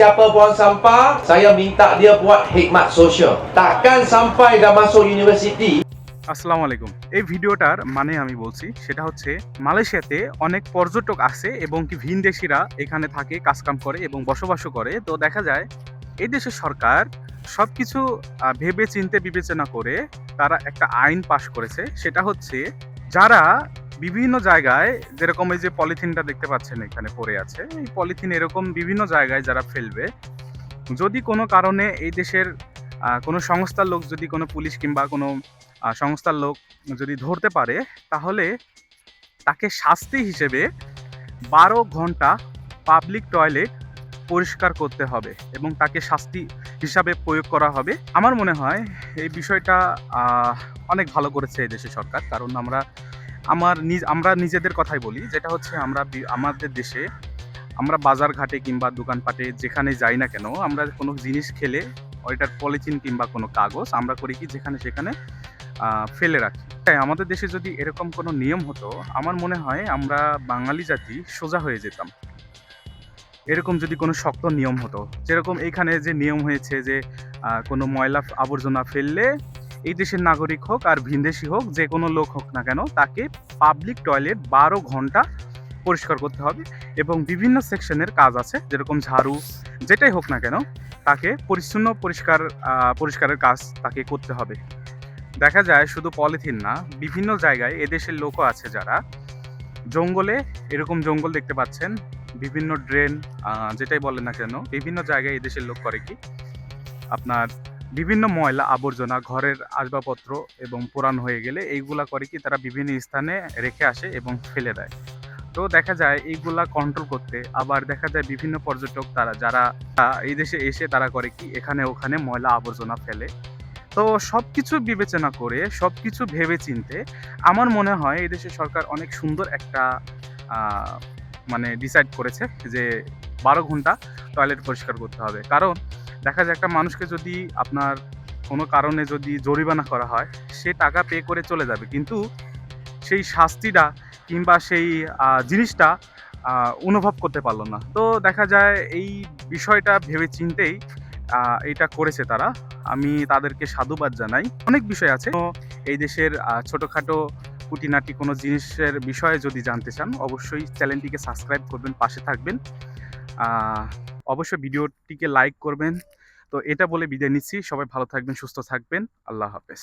Siapa buang sampah, saya minta dia buat hikmat sosial. Takkan sampai dah masuk universiti, আসসালামু আলাইকুম এই ভিডিওটার মানে আমি বলছি সেটা হচ্ছে মালয়েশিয়াতে অনেক পর্যটক আসে এবং কি ভিনদেশিরা এখানে থাকে কাজকাম করে এবং বসবাসও করে। তো দেখা যায় এই দেশের সরকার সব কিছু ভেবে চিন্তে বিবেচনা করে তারা একটা আইন পাশ করেছে। সেটা হচ্ছে যারা বিভিন্ন জায়গায় যেরকম এই যে পলিথিনটা দেখতে পাচ্ছেন এখানে পড়ে আছে, এই পলিথিন এরকম বিভিন্ন জায়গায় যারা ফেলবে, যদি কোনো কারণে এই দেশের কোনো সংস্থার লোক যদি কোনো পুলিশ কিংবা কোনো সংস্থার লোক যদি ধরতে পারে, তাহলে তাকে শাস্তি হিসেবে বারো ঘণ্টা পাবলিক টয়লেট পরিষ্কার করতে হবে এবং তাকে শাস্তি হিসাবে প্রয়োগ করা হবে। আমার মনে হয় এই বিষয়টা অনেক ভালো করেছে এই দেশের সরকার, কারণ আমরা আমার নিজ, আমরা নিজেদের কথাই বলি, যেটা হচ্ছে আমরা আমাদের দেশে আমরা বাজার ঘাটে কিংবা দোকানপাটে যেখানে যাই না কেন, আমরা কোনো জিনিস খেলে ওইটার পলিথিন কিংবা কোনো কাগজ আমরা করি কি যেখানে, সেখানে ফেলে রাখি। তাই আমাদের দেশে যদি এরকম কোনো নিয়ম হতো, আমার মনে হয় আমরা বাঙালি জাতি সোজা হয়ে যেতাম। এরকম যদি কোনো শক্ত নিয়ম হতো, যেরকম এইখানে যে নিয়ম হয়েছে যে কোনো ময়লা আবর্জনা ফেললে এই দেশের নাগরিক হোক আর ভিনদেশি হোক, যে কোনো লোক হোক না কেন, তাকে পাবলিক টয়লেট বারো ঘণ্টা পরিষ্কার করতে হবে এবং বিভিন্ন সেকশনের কাজ আছে, যেরকম ঝাড়ু, যেটাই হোক না কেন, তাকে পরিচ্ছন্ন পরিষ্কার পরিষ্কারের কাজ তাকে করতে হবে। দেখা যায় শুধু পলিথিন না, বিভিন্ন জায়গায় এদেশের লোকও আছে যারা, জঙ্গলে, এরকম জঙ্গল দেখতে পাচ্ছেন, বিভিন্ন ড্রেন যেটাই বলেন না কেন, বিভিন্ন জায়গায় এদেশের লোক করে কি, আপনার বিভিন্ন ময়লা আবর্জনা, ঘরের আসবাবপত্র এবং পুরানো হয়ে গেলে এইগুলা করে কি তারা বিভিন্ন স্থানে রেখে আসে এবং ফেলে দেয়। তো দেখা যায় এইগুলা কন্ট্রোল করতে আবার দেখা যায় বিভিন্ন পর্যটক তারা যারা এই দেশে এসে তারা করে কি এখানে ওখানে ময়লা আবর্জনা ফেলে। তো সব কিছু বিবেচনা করে সব কিছু ভেবে চিনতে আমার মনে হয় এই দেশের সরকার অনেক সুন্দর একটা মানে ডিসাইড করেছে যে বারো ঘণ্টা টয়লেট পরিষ্কার করতে হবে। কারণ দেখা যায় একটা মানুষকে যদি আপনার কোনো কারণে যদি জরিমানা করা হয়, সে টাকা পে করে চলে যাবে। কিন্তু সেই শাস্তিটা কিংবা সেই জিনিসটা অনুভব করতে পারল না। তো দেখা যায় এই বিষয়টা ভেবে চিনতেই এটা করেছে তারা। আমি তাদেরকে সাধুবাদ জানাই। অনেক বিষয় আছে। এই দেশের ছোটোখাটো কুটিনাটি কোনো জিনিসের বিষয়ে যদি জানতে চান, অবশ্যই চ্যানেলটিকে সাবস্ক্রাইব করবেন, পাশে থাকবেন। অবশ্যই ভিডিওটিকে লাইক করবেন। তো এটা বলে বিদায় নিচ্ছি। সবাই ভালো থাকবেন, সুস্থ থাকবেন। আল্লাহ হাফেজ।